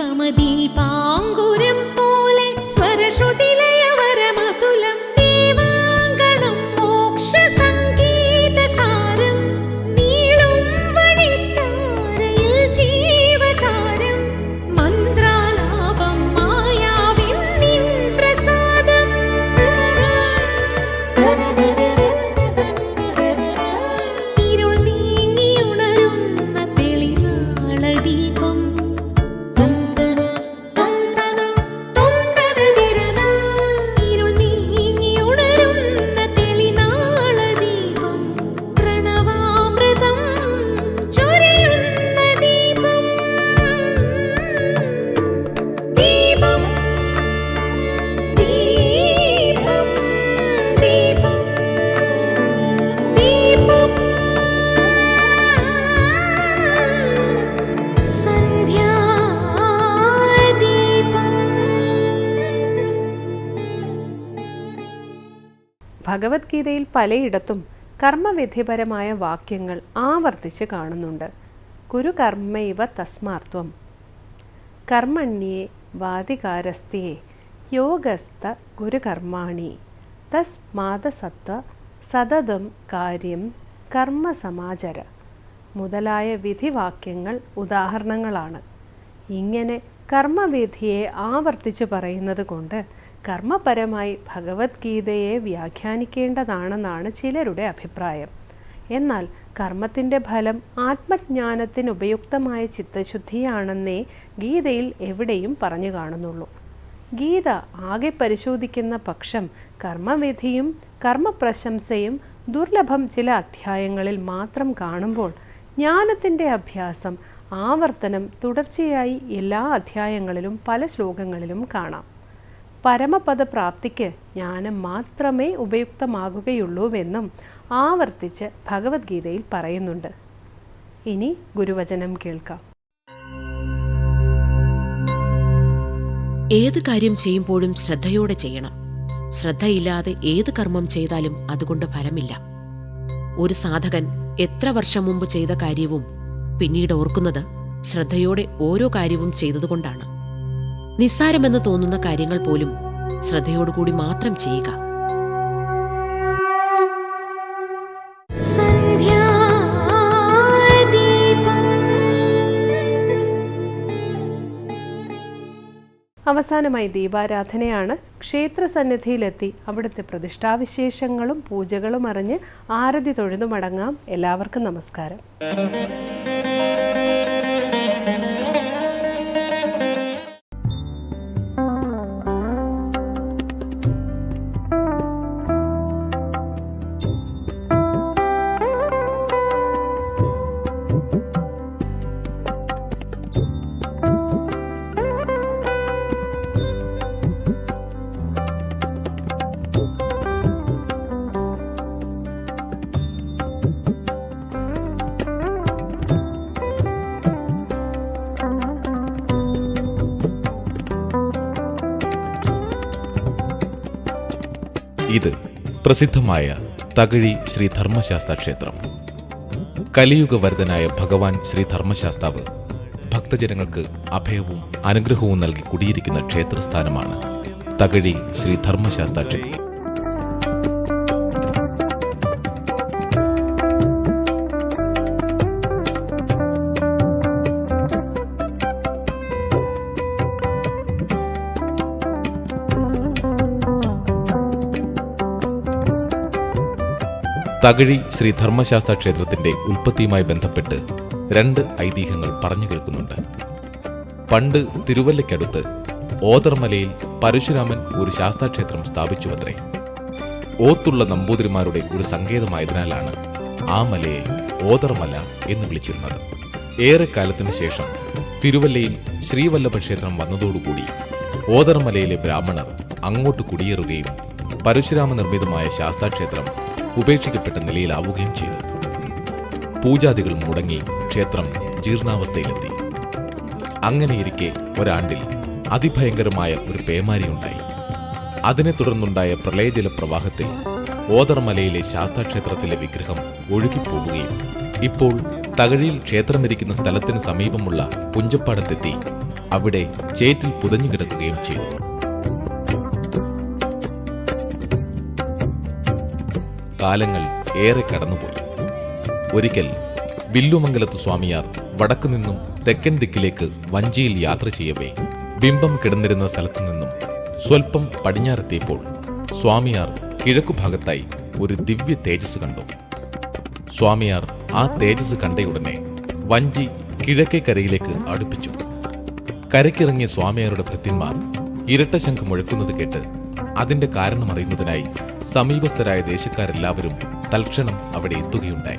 നിരുപമദീപാങ്കുരം ഭഗവത്ഗീതയിൽ പലയിടത്തും കർമ്മവിധിപരമായ വാക്യങ്ങൾ ആവർത്തിച്ച് കാണുന്നുണ്ട്. കുരു കർമ്മൈവ തസ്മാർത്വം കർമ്മണ്യേ വാദികാരസ്തിയെ യോഗസ്ഥ ഗുരുകർമാണി. തസ്മാതസത്വ സതതം കാര്യം കർമ്മ സമാചര മുതലായ വിധിവാക്യങ്ങൾ ഉദാഹരണങ്ങളാണ്. ഇങ്ങനെ കർമ്മവിധിയെ ആവർത്തിച്ച് പറയുന്നത് കൊണ്ട് കർമ്മപരമായി ഭഗവത്ഗീതയെ വ്യാഖ്യാനിക്കേണ്ടതാണെന്നാണ് ചിലരുടെ അഭിപ്രായം. എന്നാൽ കർമ്മത്തിന്റെ ഫലം ആത്മജ്ഞാനത്തിന് ഉപയുക്തമായ ചിത്തശുദ്ധിയാണെന്നേ ഗീതയിൽ എവിടെയും പറഞ്ഞു കാണുന്നുള്ളൂ. ഗീത ആകെ പരിശോധിക്കുന്ന പക്ഷം കർമ്മവിധിയും കർമ്മപ്രശംസയും ദുർലഭം ചില അധ്യായങ്ങളിൽ മാത്രം കാണുമ്പോൾ ജ്ഞാനത്തിന്റെ അഭ്യാസം ആവർത്തനം തുടർച്ചയായി എല്ലാ അധ്യായങ്ങളിലും പല ശ്ലോകങ്ങളിലും കാണാം. പരമപദ പ്രാപ്തിക്ക് ജ്ഞാനം മാത്രമേ ഉപയുക്തമാകുകയുള്ളൂവെന്നും ആവർത്തിച്ച് ഭഗവത്ഗീതയിൽ പറയുന്നുണ്ട്. ഇനി ഗുരുവചനം കേൾക്കാം. ഏത് കാര്യം ചെയ്യുമ്പോഴും ശ്രദ്ധയോടെ ചെയ്യണം. ശ്രദ്ധയില്ലാതെ ഏത് കർമ്മം ചെയ്താലും അതുകൊണ്ട് ഫലമില്ല. ഒരു സാധകൻ എത്ര വർഷം മുമ്പ് ചെയ്ത കാര്യവും പിന്നീട് ഓർക്കുന്നത് ശ്രദ്ധയോടെ ഓരോ കാര്യവും ചെയ്തതുകൊണ്ടാണ്. നിസ്സാരമെന്ന് തോന്നുന്ന കാര്യങ്ങൾ പോലും ശ്രദ്ധയോടുകൂടി മാത്രം ചെയ്യുക. അവസാനമായി ദീപാരാധനയാണ്. ക്ഷേത്ര സന്നിധിയിലെത്തി അവിടുത്തെ പ്രതിഷ്ഠാവിശേഷങ്ങളും പൂജകളും അറിഞ്ഞ് ആരതി തൊഴുതു മടങ്ങാം എല്ലാവർക്കും നമസ്കാരം. ഇത് പ്രസിദ്ധമായ തകഴി ശ്രീ ധർമ്മശാസ്ത്ര ക്ഷേത്രം. കലിയുഗവരതനായ ഭഗവാൻ ശ്രീ ധർമ്മശാസ്താവ് ഭക്തജനങ്ങൾക്ക് അഭയവും അനുഗ്രഹവും നൽകി കുടിയിരിക്കുന്ന ക്ഷേത്രസ്ഥാനമാണ് തകഴി ശ്രീ ധർമ്മശാസ്ത്ര ക്ഷേത്രം. തകഴി ശ്രീ ധർമ്മശാസ്ത്ര ക്ഷേത്രത്തിന്റെ ഉൽപ്പത്തിയുമായി ബന്ധപ്പെട്ട് രണ്ട് ഐതിഹ്യങ്ങൾ പറഞ്ഞു കേൾക്കുന്നുണ്ട്. പണ്ട് തിരുവല്ലയ്ക്കടുത്ത് ഓതർമലയിൽ പരശുരാമൻ ഒരു ശാസ്താക്ഷേത്രം സ്ഥാപിച്ചുവത്രേ. ഓത്തുള്ള നമ്പൂതിരിമാരുടെ ഒരു സങ്കേതമായതിനാലാണ് ആ മലയെ ഓതർമല എന്ന് വിളിച്ചിരുന്നത്. ഏറെക്കാലത്തിന് ശേഷം തിരുവല്ലയിൽ ശ്രീവല്ലഭ ക്ഷേത്രം വന്നതോടുകൂടി ഓതർമലയിലെ ബ്രാഹ്മണർ അങ്ങോട്ട് കുടിയേറുകയും പരശുരാമ നിർമ്മിതമായ ശാസ്താക്ഷേത്രം ഉപേക്ഷിക്കപ്പെട്ട നിലയിലാവുകയും ചെയ്തു. പൂജാദികൾ മുടങ്ങി ക്ഷേത്രം ജീർണാവസ്ഥയിലെത്തി. അങ്ങനെയിരിക്കെ ഒരാണ്ടിൽ അതിഭയങ്കരമായ ഒരു പേമാരിയുണ്ടായി. അതിനെ തുടർന്നുണ്ടായ പ്രളയജല പ്രവാഹത്തിൽ ഓതർമലയിലെ ശാസ്താക്ഷേത്രത്തിലെ വിഗ്രഹം ഒഴുകിപ്പോവുകയും ഇപ്പോൾ തകഴിയിൽ ക്ഷേത്രമിരിക്കുന്ന സ്ഥലത്തിന് സമീപമുള്ള പുഞ്ചപ്പാടത്തെത്തി അവിടെ ചേറ്റിൽ പുതഞ്ഞു കിടക്കുകയും ചെയ്തു. കാലങ്ങൾ ഏറെ കടന്നുപോയി. ഒരിക്കൽ വില്ലുമംഗലത്ത് സ്വാമിയാർ വടക്കു നിന്നും തെക്കൻ ദിക്കിലേക്ക് വഞ്ചിയിൽ യാത്ര ചെയ്യവേ ബിംബം കിടന്നിരുന്ന സ്ഥലത്തു നിന്നും സ്വൽപ്പം പടിഞ്ഞാറെത്തിയപ്പോൾ സ്വാമിയാർ കിഴക്കുഭാഗത്തായി ഒരു ദിവ്യ തേജസ് കണ്ടു. സ്വാമിയാർ ആ തേജസ് കണ്ടയുടനെ വഞ്ചി കിഴക്കേ കരയിലേക്ക് അടുപ്പിച്ചു. കരയ്ക്കിറങ്ങിയ സ്വാമിയാരുടെ ഭൃത്യന്മാർ ഇരട്ട ശംഖ് മുഴക്കുന്നത് കേട്ട് അതിന്റെ കാരണം അറിയുന്നതിനായി സമീപസ്ഥരായ ദേശക്കാരെല്ലാവരും തൽക്ഷണം അവിടെ എത്തുകയുണ്ടായി.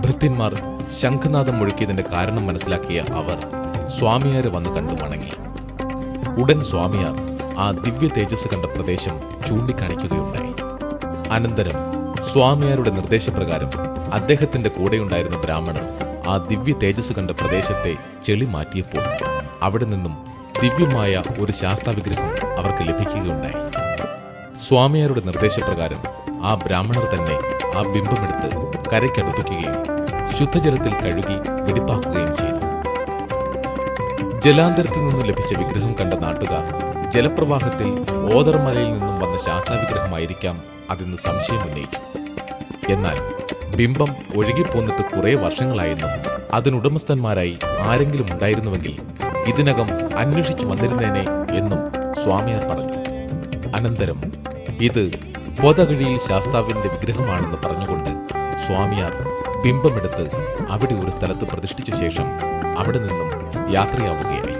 ഭൃത്യന്മാർ ശംഖനാഥം മുഴക്കിയതിന്റെ കാരണം മനസ്സിലാക്കിയ അവർ സ്വാമിയാരെ വന്ന് കണ്ടു വണങ്ങി. ഉടൻ സ്വാമിയാർ ആ ദിവ്യ തേജസ് കണ്ട പ്രദേശം ചൂണ്ടിക്കാണിക്കുകയുണ്ടായി. അനന്തരം സ്വാമിയാരുടെ നിർദ്ദേശപ്രകാരം അദ്ദേഹത്തിന്റെ കൂടെയുണ്ടായിരുന്ന ബ്രാഹ്മണർ ആ ദിവ്യ തേജസ് കണ്ട പ്രദേശത്തെ ചെളി മാറ്റിയപ്പോൾ അവിടെ നിന്നും ദിവ്യമായ ഒരു ശാസ്താവിഗ്രഹം അവർക്ക് ലഭിക്കുകയുണ്ടായി. സ്വാമിയാരുടെ നിർദ്ദേശപ്രകാരം ആ ബ്രാഹ്മണർ തന്നെ ആ ബിംബമെടുത്ത് കരയ്ക്കടുപ്പിക്കുകയും ശുദ്ധജലത്തിൽ കഴുകി വെടിപ്പാക്കുകയും ചെയ്തു. ജലാന്തരത്തിൽ നിന്ന് ലഭിച്ച വിഗ്രഹം കണ്ട നാട്ടുകാർ ജലപ്രവാഹത്തിൽ ഓതർമലയിൽ നിന്നും വന്ന ശാസ്താവിഗ്രഹമായിരിക്കാം അതെന്ന് സംശയം ഉന്നയിച്ചു. എന്നാൽ ബിംബം ഒഴുകിപ്പോന്നിട്ട് കുറേ വർഷങ്ങളായെന്നും അതിനുടമസ്ഥന്മാരായി ആരെങ്കിലും ഉണ്ടായിരുന്നുവെങ്കിൽ ഇതിനകം അന്വേഷിച്ചു വന്നിരുന്നേനെ എന്നും സ്വാമിയാർ പറഞ്ഞു അനന്തരം ഇത് പൊതകഴിയിൽ ശാസ്താവിന്റെ വിഗ്രഹമാണെന്ന് പറഞ്ഞുകൊണ്ട് സ്വാമിയാർ ബിംബമെടുത്ത് അവിടെ ഒരു സ്ഥലത്ത് പ്രതിഷ്ഠിച്ച ശേഷം അവിടെ നിന്നും യാത്രയാവുകയായി.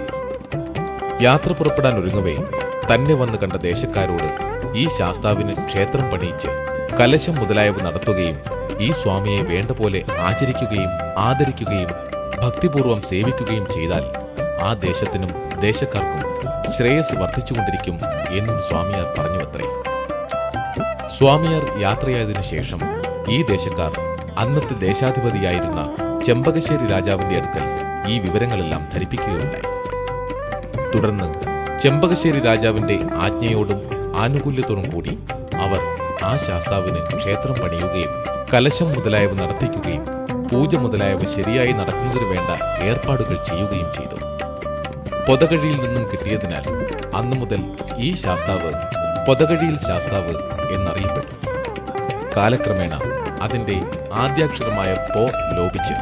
യാത്ര പുറപ്പെടാൻ ഒരുങ്ങവേ തന്നെ വന്ന് കണ്ട ദേശക്കാരോട് ഈ ശാസ്താവിന് ക്ഷേത്രം പണിയിച്ച് കലശം മുതലായവ നടത്തുകയും ഈ സ്വാമിയെ വേണ്ട പോലെ ആചരിക്കുകയും ആദരിക്കുകയും ഭക്തിപൂർവം സേവിക്കുകയും ചെയ്താൽ ആ ദേശത്തിനും ദേശക്കാർക്കും ശ്രേയസ് വർദ്ധിച്ചുകൊണ്ടിരിക്കും എന്നും സ്വാമിയാർ പറഞ്ഞുവത്രേ. സ്വാമിയാർ യാത്രയായതിനു ശേഷം ഈ ദേശക്കാർ അന്നത്തെ ദേശാധിപതിയായിരുന്ന ചെമ്പകശ്ശേരി രാജാവിന്റെ അടുക്കൽ ഈ വിവരങ്ങളെല്ലാം ധരിപ്പിക്കുകയുണ്ടായി. തുടർന്ന് ചെമ്പകശ്ശേരി രാജാവിന്റെ ആജ്ഞയോടും ആനുകൂല്യത്തോടും കൂടി അവർ ആ ശാസ്താവിന് ക്ഷേത്രം പണിയുകയും കലശം മുതലായവ നടത്തിക്കുകയും പൂജ മുതലായവ ശരിയായി നടക്കുന്നതിന് വേണ്ട ഏർപ്പാടുകൾ ചെയ്യുകയും ചെയ്തു. പൊതകഴിയിൽ നിന്നും കിട്ടിയതിനാൽ അന്നു മുതൽ ഈ ശാസ്താവ് പൊതകഴിയിൽ ശാസ്താവ് എന്നറിയപ്പെട്ടു. കാലക്രമേണ അതിന്റെ ആദ്യാക്ഷരമായ പോ ലോപിച്ച്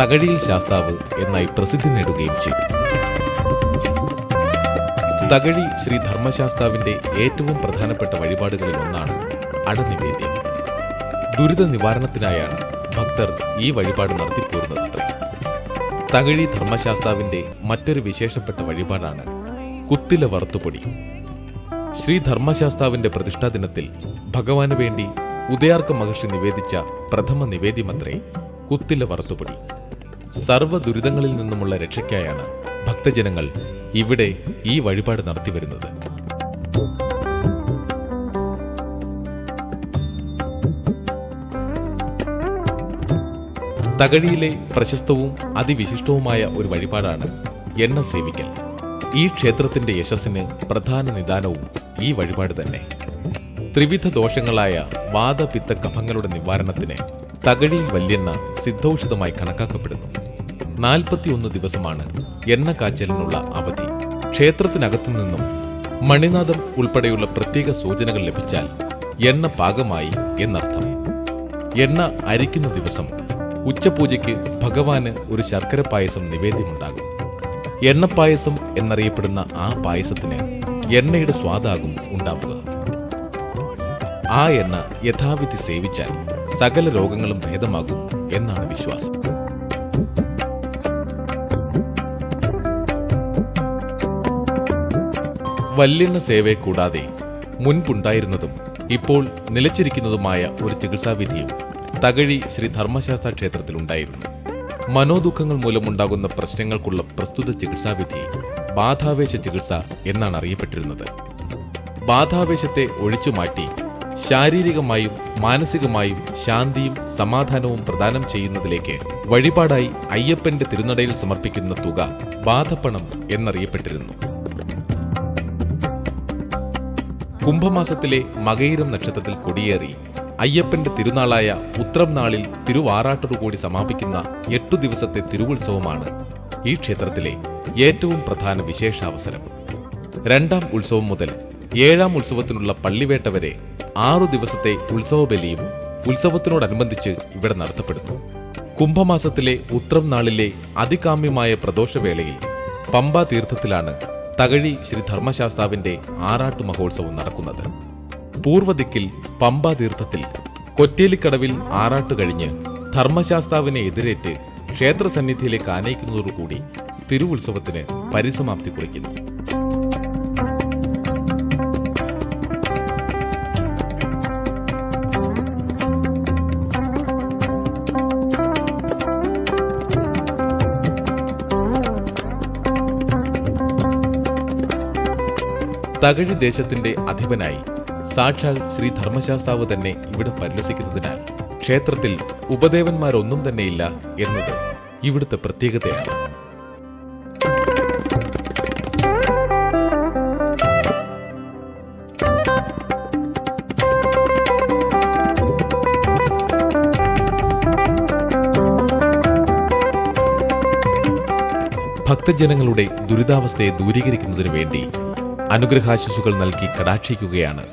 തകഴിയിൽ ശാസ്താവ് എന്നായി പ്രസിദ്ധി നേടുകയും ചെയ്തു. തകഴി ശ്രീ ധർമ്മശാസ്താവിന്റെ ഏറ്റവും പ്രധാനപ്പെട്ട വഴിപാടുകളിൽ ഒന്നാണ് അടനിവേദ്യം. ദുരിത നിവാരണത്തിനായാണ് ഭക്തർ ഈ വഴിപാട് നടത്തിപ്പോരുന്നത് തകഴി ധർമ്മശാസ്താവിന്റെ മറ്റൊരു വിശേഷപ്പെട്ട വഴിപാടാണ് കുത്തില വറുത്തുപൊടി. ശ്രീ ധർമ്മശാസ്താവിന്റെ പ്രതിഷ്ഠാ ദിനത്തിൽ ഭഗവാന് വേണ്ടി ഉദയാർക്ക മഹർഷി നിവേദിച്ച പ്രഥമ നിവേദ്യമത്രേ കുത്തില വറുത്തുപൊടി. സർവ ദുരിതങ്ങളിൽ നിന്നുമുള്ള രക്ഷയ്ക്കായാണ് ഭക്തജനങ്ങൾ ഇവിടെ ഈ വഴിപാട് നടത്തിവരുന്നത് തകഴിയിലെ പ്രശസ്തവും അതിവിശിഷ്ടവുമായ ഒരു വഴിപാടാണ് എണ്ണ സേവിക്കൽ. ഈ ക്ഷേത്രത്തിന്റെ യശസ്സിന് പ്രധാന നിദാനവും ഈ വഴിപാട് തന്നെ. ത്രിവിധ ദോഷങ്ങളായ വാദപിത്ത കഫങ്ങളുടെ നിവാരണത്തിന് തകഴിയിൽ വല്യെണ്ണ സിദ്ധൌഷധമായി കണക്കാക്കപ്പെടുന്നു. നാൽപ്പത്തിയൊന്ന് ദിവസമാണ് എണ്ണ കാച്ചലിനുള്ള അവധി. ക്ഷേത്രത്തിനകത്തു നിന്നും മണിനാഥം ഉൾപ്പെടെയുള്ള പ്രത്യേക സൂചനകൾ ലഭിച്ചാൽ എണ്ണ പാകമായി എന്നർത്ഥം. എണ്ണ അരിക്കുന്ന ദിവസം ഉച്ചപൂജയ്ക്ക് ഭഗവാന് ഒരു ശർക്കര പായസം നിവേദ്യമുണ്ടാകും. എണ്ണപ്പായസം എന്നറിയപ്പെടുന്ന ആ പായസത്തിന് എണ്ണയുടെ സ്വാദാകും ഉണ്ടാവുക. ആ എണ്ണ യഥാവിധി സേവിച്ചാൽ സകല രോഗങ്ങളും ഭേദമാകും എന്നാണ് വിശ്വാസം. വല്യെണ്ണ സേവ കൂടാതെ മുൻപുണ്ടായിരുന്നതും ഇപ്പോൾ നിലച്ചിരിക്കുന്നതുമായ ഒരു ചികിത്സാവിധിയും തകഴി ശ്രീ ധർമ്മശാസ്ത്ര ക്ഷേത്രത്തിലുണ്ടായിരുന്നു. മനോദുഃഖങ്ങൾ മൂലമുണ്ടാകുന്ന പ്രശ്നങ്ങൾക്കുള്ള പ്രസ്തുത ചികിത്സാവിധി ബാധാവേശ ചികിത്സ എന്നാണ് അറിയപ്പെട്ടിരുന്നത്. ബാധാവേശത്തെ ഒഴിച്ചുമാറ്റി ശാരീരികമായും മാനസികമായും ശാന്തിയും സമാധാനവും പ്രദാനം ചെയ്യുന്നതിലേക്ക് വഴിപാടായി അയ്യപ്പന്റെ തിരുനടയിൽ സമർപ്പിക്കുന്ന തുക ബാധപ്പണം എന്നറിയപ്പെട്ടിരുന്നു. കുംഭമാസത്തിലെ മകയിരം നക്ഷത്രത്തിൽ കൊടിയേറി അയ്യപ്പന്റെ തിരുനാളായ ഉത്രം നാളിൽ തിരുവാറാട്ടോടുകൂടി സമാപിക്കുന്ന എട്ടു ദിവസത്തെ തിരുവുത്സവമാണ് ഈ ക്ഷേത്രത്തിലെ ഏറ്റവും പ്രധാന വിശേഷാവസരം. രണ്ടാം ഉത്സവം മുതൽ ഏഴാം ഉത്സവത്തിനുള്ള പള്ളിവേട്ട വരെ ആറു ദിവസത്തെ ഉത്സവബലിയും ഉത്സവത്തിനോടനുബന്ധിച്ച് ഇവിടെ നടത്തപ്പെടുന്നു. കുംഭമാസത്തിലെ ഉത്രം നാളിലെ അതികാമ്യമായ പ്രദോഷവേളയിൽ പമ്പാ തീർത്ഥത്തിലാണ് തകഴി ശ്രീ ധർമ്മശാസ്താവിന്റെ ആറാട്ട് മഹോത്സവം നടക്കുന്നത്. പൂർവദിക്കിൽ പമ്പാ തീർത്ഥത്തിൽ കൊറ്റേലിക്കടവിൽ ആറാട്ട് കഴിഞ്ഞ് ധർമ്മശാസ്താവിനെ എതിരേറ്റ് ക്ഷേത്രസന്നിധിയിലേക്ക് ആനയിക്കുന്നതോടുകൂടി തിരുവുത്സവത്തിന് പരിസമാപ്തി കുറിക്കുന്നു. തകഴി ദേശത്തിന്റെ അധിപനായി സാക്ഷാൽ ശ്രീ ധർമ്മശാസ്താവ് തന്നെ ഇവിടെ പരിലസിക്കുന്നതിനാൽ ക്ഷേത്രത്തിൽ ഉപദേവന്മാരൊന്നും തന്നെയില്ല എന്നത് ഇവിടുത്തെ പ്രത്യേകതയാണ്. ഭക്തജനങ്ങളുടെ ദുരിതാവസ്ഥയെ ദൂരീകരിക്കുന്നതിനു വേണ്ടി അനുഗ്രഹാശിസുകൾ നൽകി കടാക്ഷിക്കുകയാണ്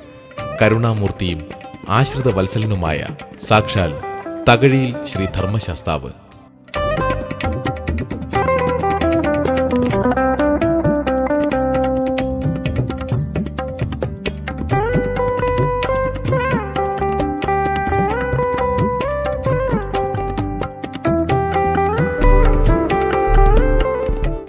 കരുണാമൂർത്തിയും ആശ്രിത വത്സലനുമായ സാക്ഷാൽ തകഴിയിൽ ശ്രീ ധർമ്മശാസ്താവ്